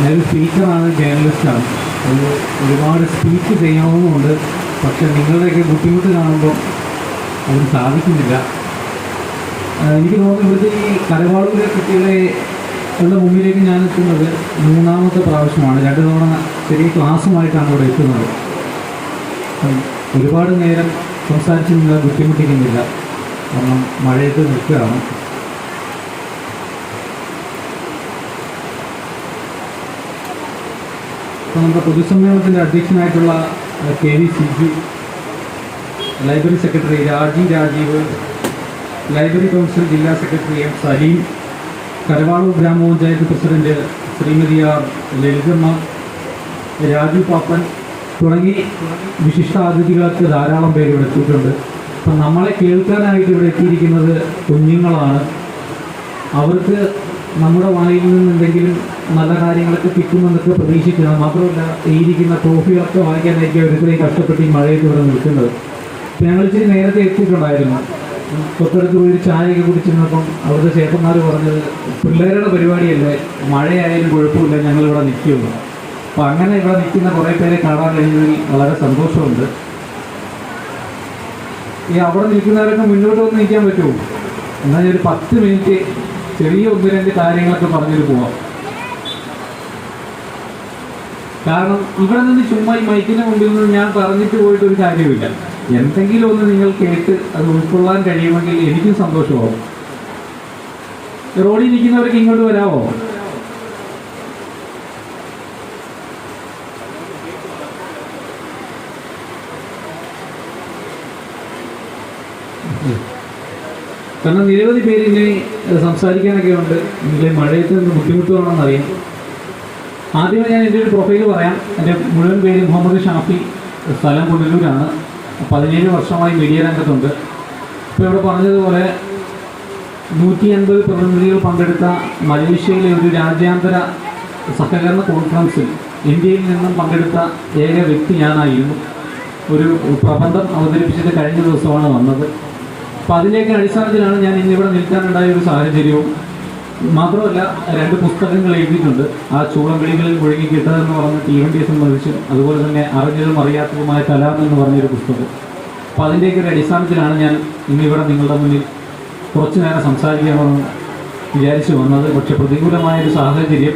ഞാനൊരു സ്പീക്കറാണ് ജേർണലിസ്റ്റാണ് ഒരു ഒരുപാട് സ്പീക്ക് ചെയ്യണമെന്നുണ്ട് പക്ഷെ നിങ്ങളുടെയൊക്കെ ബുദ്ധിമുട്ട് കാണുമ്പോൾ അതിന് സാധിക്കുന്നില്ല. എനിക്ക് തോന്നുന്നു ഇവിടുത്തെ ഈ കരവാളൂരെ കുട്ടികളെ ഉള്ള മുമ്പിലേക്ക് ഞാൻ എത്തുന്നത് മൂന്നാമത്തെ പ്രാവശ്യമാണ്. രണ്ട് തവണ ചെറിയ ക്ലാസ്സുമായിട്ടാണ് ഇവിടെ എത്തുന്നത്. ഒരുപാട് നേരം സംസാരിച്ച് നിങ്ങളെ ബുദ്ധിമുട്ടിക്കുന്നില്ല. കാരണം മഴയത്ത് നിൽക്കുകയാണ്. അപ്പോൾ നമ്മുടെ പൊതുസമ്മേളനത്തിന്റെ അധ്യക്ഷനായിട്ടുള്ള K V Siju library secretary Raji Rajeev library council ജില്ലാ സെക്രട്ടറി എം സലീം കരവാളൂർ ഗ്രാമപഞ്ചായത്ത് പ്രസിഡന്റ് ശ്രീമതി ആർ ലളിതമ്മ രാജു പാപ്പൻ തുടങ്ങി വിശിഷ്ടാതിഥികളൊക്കെ ധാരാളം പേര് ഇവിടെ എത്തിയിട്ടുണ്ട്. അപ്പം നമ്മളെ കേൾക്കാനായിട്ട് ഇവിടെ എത്തിയിരിക്കുന്നത് കുഞ്ഞുങ്ങളാണ്. അവർക്ക് നമ്മുടെ വായിൽ നിന്ന് എന്തെങ്കിലും നല്ല കാര്യങ്ങളൊക്കെ കിട്ടുമെന്നൊക്കെ പ്രതീക്ഷിക്കുക. മാത്രമല്ല ഈരിക്കുന്ന ട്രോഫികളൊക്കെ വാങ്ങിക്കാനായിരിക്കും ഇത്രയും കഷ്ടപ്പെട്ട് ഈ മഴയത്ത് ഇവിടെ നിൽക്കുന്നത്. ഞങ്ങൾ ഇച്ചിരി നേരത്തെ എത്തിയിട്ടുണ്ടായിരുന്നു. തൊട്ടടുത്ത് പോയി ഒരു ചായയൊക്കെ കുടിച്ചിരുന്നപ്പം അവിടുത്തെ ചേട്ടന്മാർ പറഞ്ഞത് പിള്ളേരുടെ പരിപാടിയല്ലേ? മഴയായാലും കുഴപ്പമില്ല ഞങ്ങളിവിടെ നിൽക്കുള്ളൂ. അപ്പം അങ്ങനെ ഇവിടെ നിൽക്കുന്ന കുറേ പേരെ കാണാൻ കഴിഞ്ഞതിൽ വളരെ സന്തോഷമുണ്ട്. ഈ അവിടെ നിൽക്കുന്നവരൊക്കെ മുന്നോട്ട് വന്ന് നിൽക്കാൻ പറ്റുമോ? എന്നാൽ ഒരു പത്ത് മിനിറ്റ് ചെറിയ ഒന്ന് രണ്ട് കാര്യങ്ങളൊക്കെ പറഞ്ഞിട്ട് പോവാം. കാരണം ഇവിടെ നിന്ന് ചുമ്മാ ഈ മൈക്കിന്റെ മുമ്പിൽ നിന്ന് ഞാൻ പറഞ്ഞിട്ട് പോയിട്ട് ഒരു കാര്യമില്ല എന്തെങ്കിലും ഒന്ന് നിങ്ങൾ കേട്ട് അത് ഉൾക്കൊള്ളാൻ കഴിയുമെങ്കിൽ എനിക്കും സന്തോഷമാവും. റോഡിൽ നിൽക്കുന്നവർക്ക് ഇങ്ങോട്ട് വരാമോ കാരണം നിരവധി പേര് ഇങ്ങനെ സംസാരിക്കാനൊക്കെ ഉണ്ട്. ഇങ്ങനെ മഴയത്ത് നിന്ന് ബുദ്ധിമുട്ടുവാണെന്ന് അറിയാം ആദ്യമേ ഞാൻ എന്റെ ഒരു പ്രൊഫൈൽ പറയാം. എന്റെ മുഴുവൻ പേര് മുഹമ്മദ് ഷാഫി സ്ഥലം പുനലൂരാണ് പതിനേഴ് വർഷമായി മീഡിയ രംഗത്തുണ്ട്. ഇപ്പോൾ ഇവിടെ പറഞ്ഞതുപോലെ നൂറ്റി അൻപത് പ്രതിനിധികൾ പങ്കെടുത്ത മലേഷ്യയിലെ ഒരു രാജ്യാന്തര സഹകരണ കോൺഫറൻസിൽ ഇന്ത്യയിൽ നിന്നും പങ്കെടുത്ത ഏക വ്യക്തി ഞാനായിരുന്നു. ഒരു പ്രബന്ധം അവതരിപ്പിച്ചിട്ട് കഴിഞ്ഞ ദിവസമാണ് വന്നത്. അപ്പം അതിന്റെയൊക്കെ അടിസ്ഥാനത്തിലാണ് ഞാൻ ഇന്നിവിടെ നിൽക്കാനുണ്ടായ ഒരു സാഹചര്യവും. മാത്രമല്ല രണ്ട് പുസ്തകങ്ങൾ എഴുതിയിട്ടുണ്ട്. ആ ചൂളംകളികളിൽ മുഴുകി കിട്ടതെന്ന് പറഞ്ഞ തീവണ്ടിയെ സംബന്ധിച്ച് അതുപോലെ തന്നെ അറിഞ്ഞതും അറിയാത്തതുമായ കലാം എന്ന് പറഞ്ഞൊരു പുസ്തകം. അപ്പം അതിന്റെയൊക്കെ ഒരു അടിസ്ഥാനത്തിലാണ് ഞാൻ ഇന്നിവിടെ നിങ്ങളുടെ മുന്നിൽ കുറച്ചു നേരം സംസാരിക്കാമെന്ന് വിചാരിച്ചു വന്നത്. പക്ഷെ പ്രതികൂലമായ ഒരു സാഹചര്യം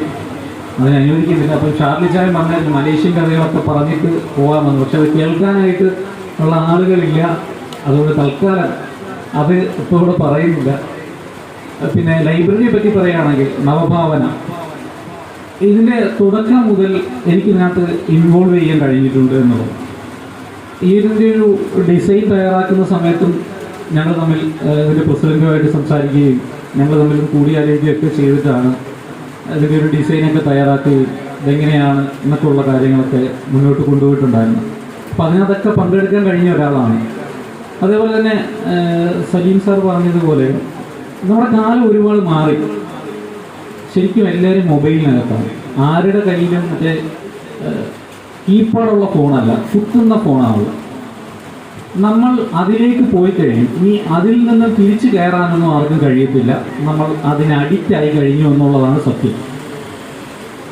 അതിന് അനുവദിക്കുന്നില്ല. അപ്പം ഷാർലി ചായ പറഞ്ഞ മലേഷ്യൻ കഥകളൊക്കെ പറഞ്ഞിട്ട് പോകാമെന്ന്. പക്ഷെ അത് കേൾക്കാനായിട്ട് ഉള്ള ആളുകളില്ല. അതുകൊണ്ട് തൽക്കാലം അത് ഇപ്പോൾ ഇവിടെ പറയുന്നില്ല പിന്നെ ലൈബ്രറിയെ പറ്റി പറയുകയാണെങ്കിൽ നവഭാവന. ഇതിന്റെ തുടക്കം മുതൽ എനിക്കിതിനകത്ത് ഇൻവോൾവ് ചെയ്യാൻ കഴിഞ്ഞിട്ടുണ്ട് എന്നുള്ളത് ഈ ഇതിന്റെ ഒരു ഡിസൈൻ തയ്യാറാക്കുന്ന സമയത്തും ഞങ്ങൾ തമ്മിൽ ഇതിന്റെ പ്രസിഡന്റുമായിട്ട് സംസാരിക്കുകയും ഞങ്ങൾ തമ്മിൽ കൂടിയാലോചിക്കുകയൊക്കെ ചെയ്തിട്ടാണ് ഇതിന്റെ ഒരു ഡിസൈനൊക്കെ തയ്യാറാക്കുകയും ഇതെങ്ങനെയാണ് എന്നൊക്കെയുള്ള കാര്യങ്ങളൊക്കെ മുന്നോട്ട് കൊണ്ടുപോയിട്ടുണ്ടായിരുന്നത്. അപ്പോൾ അതിനകത്തൊക്കെ പങ്കെടുക്കാൻ കഴിഞ്ഞ ഒരാളാണ് അതേപോലെ തന്നെ സലീം സാർ പറഞ്ഞതുപോലെ നമ്മുടെ കാലം ഒരുപാട് മാറി. ശരിക്കും എല്ലാവരും മൊബൈലിനകത്താണ്. ആരുടെ കയ്യിലും മറ്റേ കീപാഡുള്ള ഫോണല്ല കുത്തുന്ന ഫോണാണ് നമ്മൾ അതിലേക്ക് പോയി കഴിഞ്ഞു ഇനി അതിൽ നിന്ന് തിരിച്ചു കയറാനൊന്നും ആർക്കും കഴിയത്തില്ല. നമ്മൾ അതിന് അഡിക്റ്റ് ആയി കഴിഞ്ഞു എന്നുള്ളതാണ് സത്യം.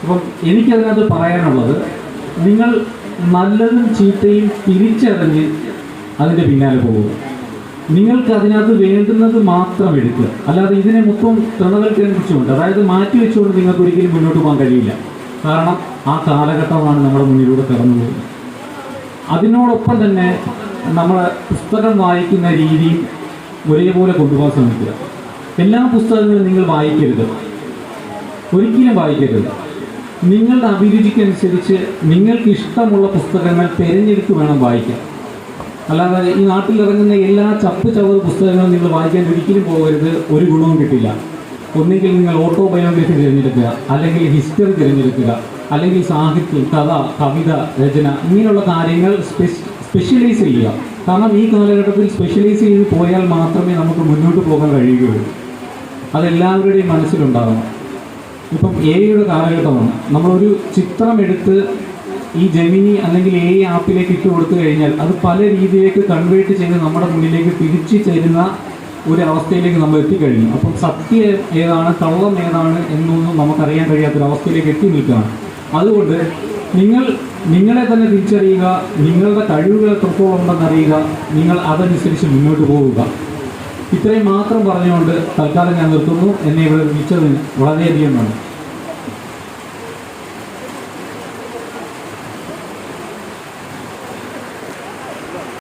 അപ്പം എനിക്കതിനകത്ത് പറയാനുള്ളത് നിങ്ങൾ നല്ലതും ചീത്തയും തിരിച്ചറിഞ്ഞ് അതിന്റെ പിന്നാലെ പോകുക. നിങ്ങൾക്ക് അതിനകത്ത് വേണ്ടുന്നത് മാത്രം എടുക്കുക. അല്ലാതെ ഇതിനെ മൊത്തം തൃണവൽക്കരിച്ചുകൊണ്ട് അതായത് മാറ്റി വെച്ചുകൊണ്ട് നിങ്ങൾക്ക് ഒരിക്കലും മുന്നോട്ട് പോകാൻ കഴിയില്ല. കാരണം ആ കാലഘട്ടമാണ് നമ്മുടെ മുന്നിലൂടെ കടന്നു പോകുന്നത്. അതിനോടൊപ്പം തന്നെ നമ്മൾ പുസ്തകം വായിക്കുന്ന രീതിയും ഒരേപോലെ കൊണ്ടുപോകാൻ ശ്രമിക്കുക. എല്ലാ പുസ്തകങ്ങളും നിങ്ങൾ വായിക്കരുത്. ഒരിക്കലും വായിക്കരുത്. നിങ്ങളുടെ അഭിരുചിക്കനുസരിച്ച് നിങ്ങൾക്ക് ഇഷ്ടമുള്ള പുസ്തകങ്ങൾ തിരഞ്ഞെടുത്ത് വേണം വായിക്കാൻ. അല്ലാതെ ഈ നാട്ടിൽ ഇറങ്ങുന്ന എല്ലാ ചപ്പ് ചവറ് പുസ്തകങ്ങളും നിങ്ങൾ വായിക്കാൻ ഒരിക്കലും പോകരുത്. ഒരു ഗുണവും കിട്ടില്ല. ഒന്നുകിൽ നിങ്ങൾ ഓട്ടോബയോഗ്രഫി തിരഞ്ഞെടുക്കുക അല്ലെങ്കിൽ ഹിസ്റ്ററി തിരഞ്ഞെടുക്കുക അല്ലെങ്കിൽ സാഹിത്യം കഥ കവിത രചന ഇങ്ങനെയുള്ള കാര്യങ്ങൾ സ്പെഷ്യലൈസ് ചെയ്യുക. കാരണം ഈ കാലഘട്ടത്തിൽ സ്പെഷ്യലൈസ് ചെയ്ത് പോയാൽ മാത്രമേ നമുക്ക് മുന്നോട്ട് പോകാൻ കഴിയുകയുള്ളൂ. അതെല്ലാവരുടെയും മനസ്സിലുണ്ടാകണം ഇപ്പം എ ഐയുടെ കാലഘട്ടമാണ്. നമ്മളൊരു ചിത്രം എടുത്ത് ഈ ജമിനി അല്ലെങ്കിൽ എ ആപ്പിലേക്ക് ഇട്ട് കൊടുത്തു കഴിഞ്ഞാൽ അത് പല രീതിയിലേക്ക് കൺവേർട്ട് ചെയ്ത് നമ്മുടെ മുന്നിലേക്ക് തിരിച്ചു തരുന്ന ഒരു അവസ്ഥയിലേക്ക് നമ്മൾ എത്തിക്കഴിഞ്ഞു. അപ്പം സത്യം ഏതാണ് കള്ളം ഏതാണ് എന്നൊന്നും നമുക്കറിയാൻ കഴിയാത്തൊരവസ്ഥയിലേക്ക് എത്തി നിൽക്കുകയാണ്. അതുകൊണ്ട് നിങ്ങൾ നിങ്ങളെ തന്നെ തിരിച്ചറിയുക നിങ്ങളുടെ കഴിവുകൾ എത്രത്തോളം ഉണ്ടെന്ന് അറിയുക നിങ്ങൾ അതനുസരിച്ച് മുന്നോട്ട് പോവുക. ഇത്രയും മാത്രം പറഞ്ഞുകൊണ്ട് തൽക്കാലം ഞാൻ നിർത്തുന്നു. എന്നെ ഇവിടെ വിളിച്ചതിന് വളരെയധികം നന്ദി.